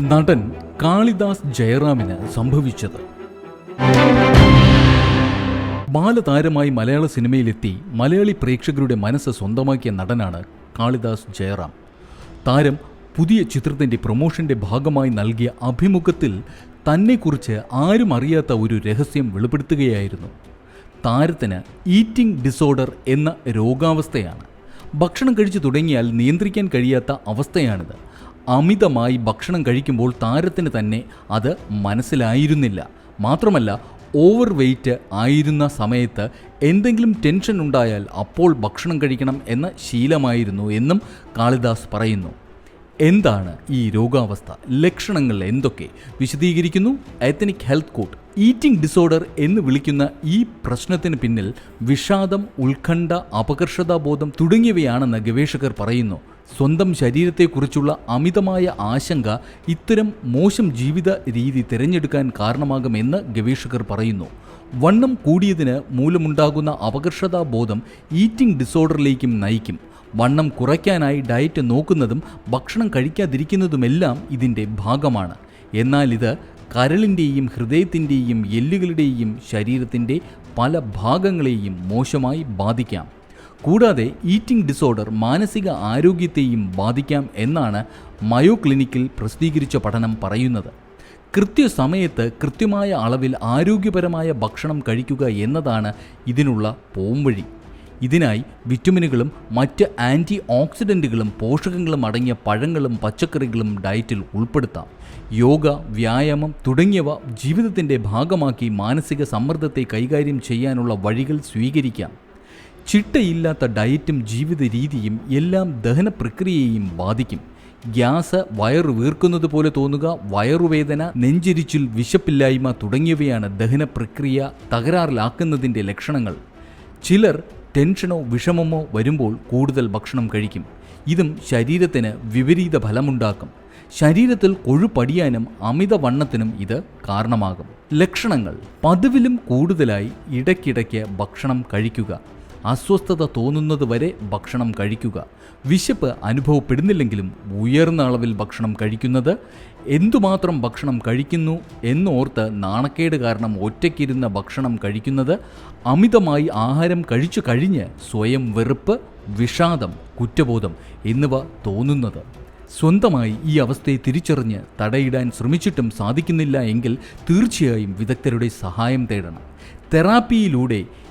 നടൻ കാളിദാസ് ജയറാമിന് സംഭവിച്ചത്. ബാലതാരമായി മലയാള സിനിമയിലെത്തി മലയാളി പ്രേക്ഷകരുടെ മനസ്സ് സ്വന്തമാക്കിയ നടനാണ് കാളിദാസ് ജയറാം. താരം പുതിയ ചിത്രത്തിന്റെ പ്രൊമോഷന്റെ ഭാഗമായി നൽകിയ അഭിമുഖത്തിൽ തന്നെക്കുറിച്ച് ആരും അറിയാത്ത ഒരു രഹസ്യം വെളിപ്പെടുത്തുകയായിരുന്നു. താരത്തിന് ഈറ്റിംഗ് ഡിസോർഡർ എന്ന രോഗാവസ്ഥയാണ്. ഭക്ഷണം കഴിച്ചു തുടങ്ങിയാൽ നിയന്ത്രിക്കാൻ കഴിയാത്ത അവസ്ഥയാണിത്. അമിതമായി ഭക്ഷണം കഴിക്കുമ്പോൾ താരത്തിന് തന്നെ അത് മനസ്സിലായിരുന്നില്ല. മാത്രമല്ല ഓവർ വെയ്റ്റ് ആയിരുന്ന സമയത്ത് എന്തെങ്കിലും ടെൻഷൻ ഉണ്ടായാൽ അപ്പോൾ ഭക്ഷണം കഴിക്കണം എന്ന ശീലമായിരുന്നു എന്നും കാളിദാസ് പറയുന്നു. എന്താണ് ഈ രോഗാവസ്ഥ? ലക്ഷണങ്ങൾ എന്തൊക്കെ? വിശദീകരിക്കുന്നു ethnic health coat eating disorder എന്ന് വിളിക്കുന്ന ഈ പ്രശ്നത്തിന് പിന്നിൽ വിഷാദം ഉത്കണ്ഠ അപകർഷതാബോധം തുടങ്ങിയവയാണെന്ന് ഗവേഷകർ പറയുന്നു. സ്വന്തം ശരീരത്തെക്കുറിച്ചുള്ള അമിതമായ ആശങ്ക ഇത്തരം മോശം ജീവിത രീതി തിരഞ്ഞെടുക്കാൻ കാരണമാകുമെന്ന് ഗവേഷകർ പറയുന്നു. വണ്ണം കൂടിയതിന് മൂലമുണ്ടാകുന്ന അപകർഷതാബോധം ഈറ്റിംഗ് ഡിസോർഡറിലേക്കും നയിക്കും. വണ്ണം കുറയ്ക്കാനായി ഡയറ്റ് നോക്കുന്നതും ഭക്ഷണം കഴിക്കാതിരിക്കുന്നതുമെല്ലാം ഇതിന്റെ ഭാഗമാണ്. എന്നാൽ ഇത് കരളിന്റെയും ഹൃദയത്തിന്റെയും എല്ലുകളുടെയും ശരീരത്തിന്റെ പല ഭാഗങ്ങളെയും മോശമായി ബാധിക്കാം. കൂടാതെ ഈറ്റിംഗ് ഡിസോർഡർ മാനസിക ആരോഗ്യത്തെയും ബാധിക്കാം എന്നാണ് മയോ ക്ലിനിക്കിൽ പ്രസിദ്ധീകരിച്ച പഠനം പറയുന്നത്. കൃത്യസമയത്ത് കൃത്യമായ അളവിൽ ആരോഗ്യപരമായ ഭക്ഷണം കഴിക്കുക എന്നതാണ് ഇതിനുള്ള പോംവഴി. ഇതിനായി വിറ്റമിനുകളും മറ്റ് ആന്റി ഓക്സിഡന്റുകളും പോഷകങ്ങളും അടങ്ങിയ പഴങ്ങളും പച്ചക്കറികളും ഡയറ്റിൽ ഉൾപ്പെടുത്താം. യോഗ വ്യായാമം തുടങ്ങിയവ ജീവിതത്തിന്റെ ഭാഗമാക്കി മാനസിക സമ്മർദ്ദത്തെ കൈകാര്യം ചെയ്യാനുള്ള വഴികൾ സ്വീകരിക്കാം. ചിട്ടയില്ലാത്ത ഡയറ്റും ജീവിത രീതിയും എല്ലാം ദഹന പ്രക്രിയയെയും ബാധിക്കും. ഗ്യാസ് വയറു വീർക്കുന്നത് പോലെ തോന്നുക വയറുവേദന നെഞ്ചിരിച്ചിൽ വിശപ്പില്ലായ്മ തുടങ്ങിയവയാണ് ദഹന പ്രക്രിയ തകരാറിലാക്കുന്നതിന്റെ ലക്ഷണങ്ങൾ. ചിലർ ടെൻഷനോ വിഷമമോ വരുമ്പോൾ കൂടുതൽ ഭക്ഷണം കഴിക്കും. ഇതും ശരീരത്തിന് വിപരീത ഫലമുണ്ടാക്കും. ശരീരത്തിൽ കൊഴുപ്പടിയാനും അമിതവണ്ണത്തിനും ഇത് കാരണമാകും. ലക്ഷണങ്ങൾ. പതിവിലും കൂടുതലായി ഇടയ്ക്കിടയ്ക്ക് ഭക്ഷണം കഴിക്കുക. അസ്വസ്ഥത തോന്നുന്നത് വരെ ഭക്ഷണം കഴിക്കുക. വിശപ്പ് അനുഭവപ്പെടുന്നില്ലെങ്കിലും ഉയർന്ന അളവിൽ ഭക്ഷണം കഴിക്കുന്നത് എന്തുമാത്രം ഭക്ഷണം കഴിക്കുന്നു എന്നോർത്ത് നാണക്കേട് കാരണം ഒറ്റയ്ക്കിരുന്ന ഭക്ഷണം കഴിക്കുന്നത് അമിതമായി ആഹാരം കഴിച്ചു കഴിഞ്ഞ് സ്വയം വെറുപ്പ് വിഷാദം കുറ്റബോധം എന്നിവ തോന്നുന്നത്. സ്വന്തമായി ഈ അവസ്ഥയെ തിരിച്ചറിഞ്ഞ് തടയിടാൻ ശ്രമിച്ചിട്ടും സാധിക്കുന്നില്ല എങ്കിൽ തീർച്ചയായും വിദഗ്ധരുടെ സഹായം തേടണം. തെറാപ്പിയിലൂടെ